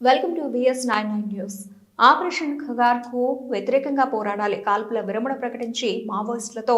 welcome to VS nine nine news Operation ఖగార్కు వ్యతిరేకంగా పోరాడాలి. కాల్పుల విరమణ ప్రకటించి మావోయిస్టులతో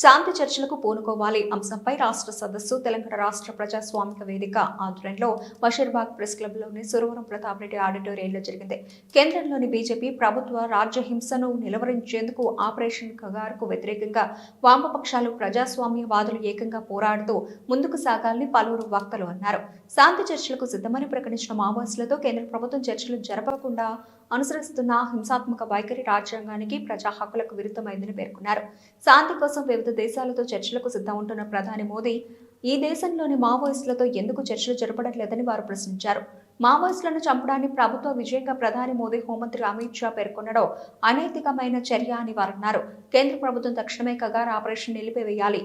శాంతి చర్చలకు పూనుకోవాలి. అంశంపై రాష్ట్ర సదస్సు తెలంగాణ రాష్ట్ర ప్రజాస్వామిక వేదిక ఆధ్వర్యంలో బషీర్బాగ్ ప్రెస్ క్లబ్లోని సురవరం ప్రతాప్ రెడ్డి ఆడిటోరియంలో జరిగింది. కేంద్రంలోని బీజేపీ ప్రభుత్వ రాజ్య హింసను నిలవరించేందుకు ఆపరేషన్ ఖగార్కు వ్యతిరేకంగా వామపక్షాలు ప్రజాస్వామ్యవాదులు ఏకంగా పోరాడుతూ ముందుకు సాగాలని పలువురు వక్తలు అన్నారు. శాంతి చర్చలకు సిద్ధమని ప్రకటించిన మావోయిస్టులతో కేంద్ర ప్రభుత్వం చర్చలు జరపకుండా అనుసరిస్తున్న హింసాత్మక వైఖరి రాజ్యాంగానికి ప్రజా హక్కులకు విరుద్ధమైందని పేర్కొన్నారు. శాంతి కోసం వివిధ దేశాలతో చర్చలకు సిద్ధం ఉంటున్న ప్రధాని మోదీ ఈ దేశంలోని మావోయిస్టులతో ఎందుకు చర్చలు జరపడలేదని వారు ప్రశ్నించారు. మావోయిస్టులను చంపడాన్ని ప్రభుత్వ విజయంగా ప్రధాని మోదీ హోంమంత్రి అమిత్ షా పేర్కొనడం అనైతికమైన చర్య అని వారు అన్నారు కేంద్ర ప్రభుత్వం తక్షణమే కగార్ ఆపరేషన్ నిలిపివేయాలి.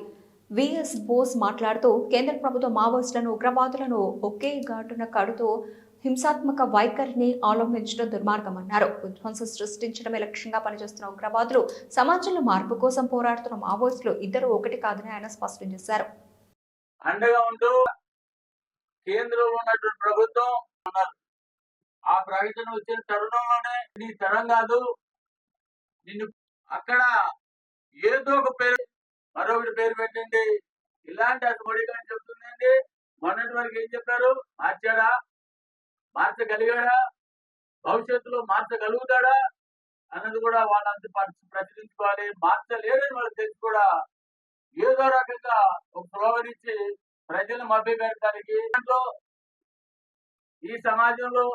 విఎస్ బోస్ మాట్లాడుతూ కేంద్ర ప్రభుత్వం మావోయిస్టులను ఉగ్రవాదులను ఒకే ఘాటున కడుతూ హింసాత్మక వైఖరిని అవలంబించడం దుర్మార్గమన్నారు. విధ్వంసం సృష్టించడమే లక్ష్యంగా పనిచేస్తున్న ఉగ్రవాదులు సమాజంలో మార్పు కోసం పోరాడుతున్న మావోయిస్టులు ఇద్దరు ఒకటి కాదని ఆయన స్పష్టం చేశారు. అండగా ఉంటూ కేంద్రంలో ఉన్నటువంటి ప్రభుత్వం ఉన్నారు ఆ ప్రకటన వచ్చిన తరుణంలోనే నీ తరం కాదు నిన్ను అక్కడ ఏదో ఒక పేరు మరొకటి పేరు పెట్టండి. ఇలాంటి అసమడిగా అని చెప్తుందండి. మొన్నటి వరకు ఏం చెప్పారు? మార్చాడా? మార్చగలిగాడా? భవిష్యత్తులో మార్చగలుగుతాడా? అన్నది కూడా వాళ్ళంతా పరిస్థితి ప్రచురించుకోవాలి మార్చలేదని వాళ్ళకి తెలిసి కూడా ఏదో రకంగా ఒక స్లోగన్ ఇచ్చి ప్రజలను మభ్య పెడతానికి ఈ సమాజంలో